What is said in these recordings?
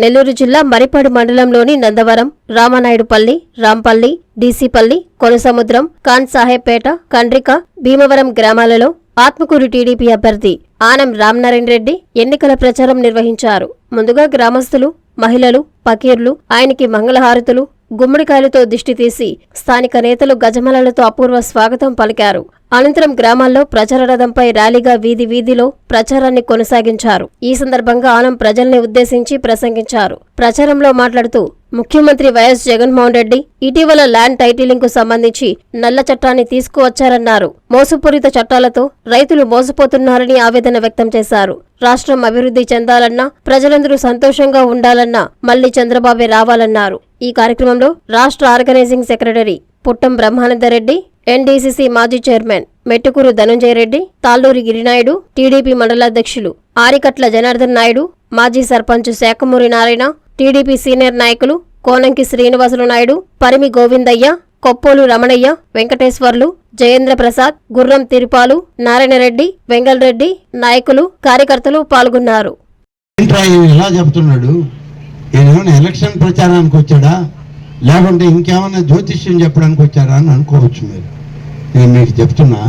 నెల్లూరు జిల్లా మరిపాడు మండలంలోని నందవరం రామానాయుడుపల్లి రాంపల్లి డీసీపల్లి కొనసముద్రం ఖాన్ సాహెబ్పేట కండ్రిక భీమవరం గ్రామాలలో ఆత్మకూరు టీడీపీ అభ్యర్థి ఆనం రామనారాయణ రెడ్డి ఎన్నికల ప్రచారం నిర్వహించారు. ముందుగా గ్రామస్తులు మహిళలు పకీర్లు ఆయనకి మంగళహారతులు గుమ్మడికాయలతో దిష్టి తీసి స్థానిక నేతలు గజమలలతో అపూర్వ స్వాగతం పలికారు. అనంతరం గ్రామాల్లో ప్రచార రథంపై ర్యాలీగా వీధి వీధిలో ప్రచారాన్ని కొనసాగించారు. ఈ సందర్భంగా ఆనం ప్రజల్ని ఉద్దేశించి ప్రసంగించారు. ప్రచారంలో మాట్లాడుతూ ముఖ్యమంత్రి వైఎస్ జగన్మోహన్ రెడ్డి ఇటీవల ల్యాండ్ టైటిలింగ్కు సంబంధించి నల్ల చట్టాన్ని తీసుకువచ్చారన్నారు. మోసపూరిత చట్టాలతో రైతులు మోసపోతున్నారని ఆవేదన వ్యక్తం చేశారు. రాష్ట్రం అభివృద్ధి చెందాలన్నా ప్రజలందరూ సంతోషంగా ఉండాలన్నా మళ్ళీ చంద్రబాబే రావాలన్నారు. ఈ కార్యక్రమంలో రాష్ట్ర organizing secretary Puttam Brahmanandareddy NDCC మాజీ చైర్మన్ మెట్టుకూరు ధనంజయ రెడ్డి తాళ్ళూరి గిరినాయుడు టీడీపీ మండలాధ్యక్షులు ఆరికట్ల జనార్దన్ నాయుడు మాజీ సర్పంచ్ శాఖమూరి నారాయణ టీడీపీ సీనియర్ నాయకులు కోనంకి శ్రీనివాసులు నాయుడు పరిమి గోవిందయ్య కొప్పోలు రమణయ్య వెంకటేశ్వర్లు జయేంద్ర ప్రసాద్ గుర్రం తిరుపాలు నారాయణరెడ్డి వెంగళరెడ్డి నాయకులు కార్యకర్తలు పాల్గొన్నారు. ఇలా చెప్తున్నాడు? ఈయన ఎలక్షన్ ప్రచారానికి వచ్చాడా? లేకుంటే ఇంకేమైనా జ్యోతిష్యం చెప్పడానికి వచ్చారా అని అనుకోవచ్చు మీరు. నేను మీకు చెప్తున్నా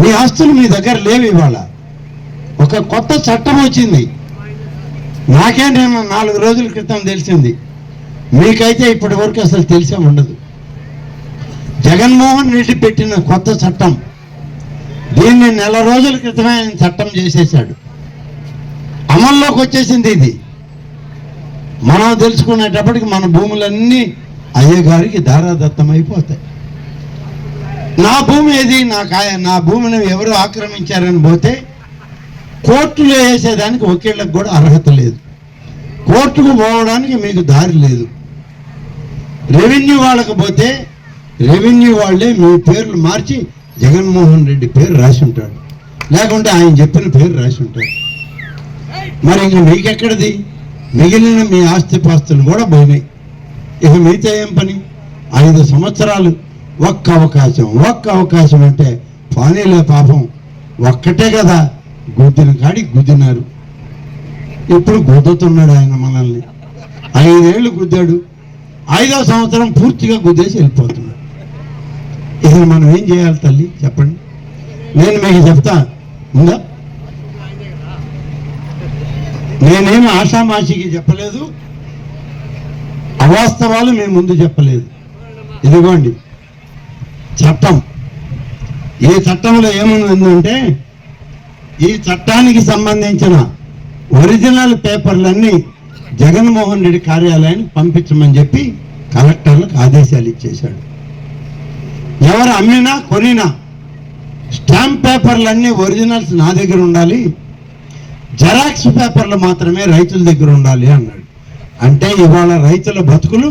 మీ ఆస్తులు మీ దగ్గర లేవు ఇవాళ. ఒక కొత్త చట్టం వచ్చింది. నాకే నేను నాలుగు రోజుల క్రితం తెలిసింది. మీకైతే ఇప్పటి వరకు అసలు తెలిసే ఉండదు. జగన్మోహన్ రెడ్డి పెట్టిన కొత్త చట్టం దీన్ని నెల రోజుల క్రితమే ఆయన చట్టం చేసేసాడు అమల్లోకి వచ్చేసింది ఇది. మనం తెలుసుకునేటప్పటికి మన భూములన్నీ అయ్యగారికి గారికి అయిపోతాయి నా భూమి ఏది? నాకు నా భూమిని ఎవరు ఆక్రమించారని పోతే కోర్టులో వేసేదానికి వకీళ్ళకు కూడా అర్హత లేదు. కోర్టుకు పోవడానికి మీకు దారి లేదు. రెవెన్యూ వాళ్ళకి పోతే రెవెన్యూ వాళ్ళే మీ పేర్లు మార్చి జగన్మోహన్ రెడ్డి పేరు రాసి ఉంటాడు. లేకుంటే ఆయన చెప్పిన పేరు రాసి ఉంటాడు. మరి ఇంక మీకెక్కడిది? మిగిలిన మీ ఆస్తిపాస్తులు కూడా భూమి ఇక మిగతా ఏం పని? ఐదు సంవత్సరాలు ఒక్క అవకాశం ఒక్క అవకాశం అంటే పానీలే పాపం ఒక్కటే కదా. గుద్దిన కాడి గుద్దినారు. ఇప్పుడు గుద్దుతున్నాడు ఆయన మనల్ని. ఐదేళ్ళు గుద్దాడు. ఐదో సంవత్సరం పూర్తిగా గుద్దేసి వెళ్ళిపోతున్నాడు. ఇది మనం ఏం చేయాలి తల్లి? చెప్పండి. నేను మీకు చెప్తా. ఉందా? నేనేమి ఆషామాషికి చెప్పలేదు. అవాస్తవాలు మేము ముందు చెప్పలేదు. ఇదిగోండి. చట్టం. ఈ చట్టంలో ఏముందంటే ఈ చట్టానికి సంబంధించిన ఒరిజినల్ పేపర్లన్నీ జగన్మోహన్ రెడ్డి కార్యాలయానికి పంపించమని చెప్పి కలెక్టర్లకు ఆదేశాలు ఇచ్చేశాడు. ఎవరు అమ్మినా కొనినా స్టాంప్ పేపర్లన్నీ ఒరిజినల్స్ నా దగ్గర ఉండాలి జెరాక్స్ పేపర్లు మాత్రమే రైతుల దగ్గర ఉండాలి అన్నాడు. అంటే ఇవాళ రైతుల బతుకులు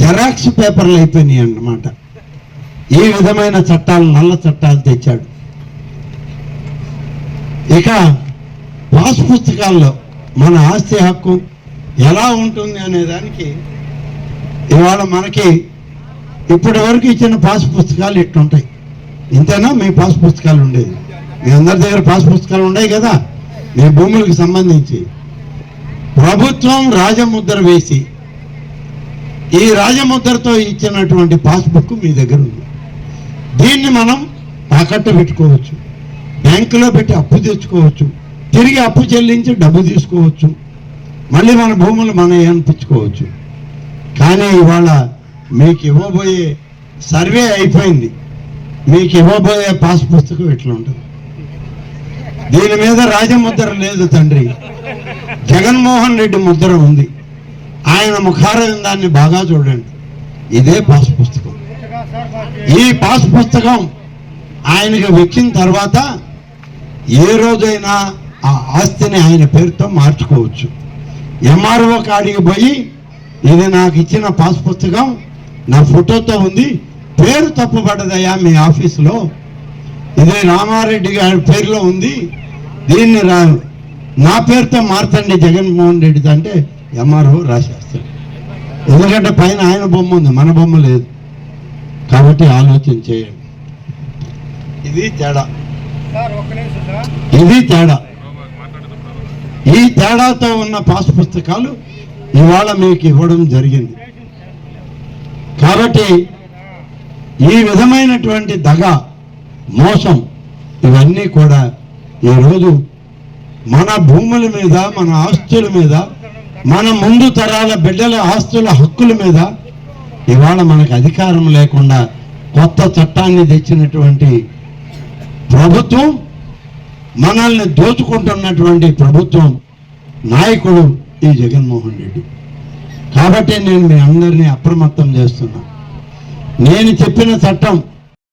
జెరాక్స్ పేపర్లు అయిపోయినాయి అన్నమాట. ఈ విధమైన చట్టాలు నల్ల చట్టాలు తెచ్చాడు? ఇక పాస్ పుస్తకాల్లో మన ఆస్తి హక్కు ఎలా ఉంటుంది అనే దానికి ఇవాళ మనకి ఇప్పటి వరకు ఇచ్చిన పాస్ పుస్తకాలు ఇట్లుంటాయి ఇంతేనా? మీ పాస్ పుస్తకాలు ఉండేది మీ అందరి దగ్గర పాస్ పుస్తకాలు ఉన్నాయి కదా? మీ భూములకు సంబంధించి. ప్రభుత్వం రాజముద్ర వేసి ఈ రాజముద్రతో ఇచ్చినటువంటి పాస్బుక్ మీ దగ్గర ఉంది. దీన్ని మనం తాకట్టు పెట్టుకోవచ్చు. బ్యాంకులో పెట్టి అప్పు తెచ్చుకోవచ్చు. తిరిగి అప్పు చెల్లించి డబ్బు తీసుకోవచ్చు. మళ్ళీ మన భూములు మనం అనిపించుకోవచ్చు. కానీ ఇవాళ మీకు ఇవ్వబోయే సర్వే అయిపోయింది. మీకు ఇవ్వబోయే పాస్ పుస్తకం ఎట్లా ఉంటుంది. దీని మీద రాజముద్ర లేదు తండ్రి. జగన్మోహన్ రెడ్డి ముద్ర ఉంది. ఆయన ముఖారవిందాన్ని బాగా చూడండి. ఇదే పాస్ పుస్తకం. ఈ పాస్ పుస్తకం ఆయనకు వెక్కిన తర్వాత ఏ రోజైనా ఆ ఆస్తిని ఆయన పేరుతో మార్చుకోవచ్చు. ఎంఆర్ఓ కాడికి పోయి ఇది నాకు ఇచ్చిన పాస్ పుస్తకం నా ఫోటోతో ఉంది పేరు తప్పుపడ్డదయ్యా మీ ఆఫీసులో. ఇది రామారెడ్డి గారి పేరులో ఉంది దీన్ని రా నా పేరుతో మార్చండి జగన్మోహన్ రెడ్డితో అంటే ఎంఆర్ఓ రాసేస్తాడు ఎందుకంటే పైన ఆయన బొమ్మ ఉంది మన బొమ్మ లేదు. కాబట్టి ఆలోచన చేయండి ఇది తేడా. ఇది తేడా. ఈ తేడాతో ఉన్న పాస్ పుస్తకాలు ఇవాళ మీకు ఇవ్వడం జరిగింది. కాబట్టి ఈ విధమైనటువంటి దగ మోసం ఇవన్నీ కూడా ఈరోజు మన భూముల మీద మన ఆస్తుల మీద మన ముందు తరాల బిడ్డల ఆస్తుల హక్కుల మీద ఇవాళ మనకు అధికారం లేకుండా కొత్త చట్టాన్ని తెచ్చినటువంటి ప్రభుత్వం మనల్ని దోచుకుంటున్నటువంటి ప్రభుత్వం నాయకుడు ఈ జగన్మోహన్ రెడ్డి. కాబట్టి నేను మీ అందరినీ అప్రమత్తం చేస్తున్నా. నేను చెప్పిన చట్టం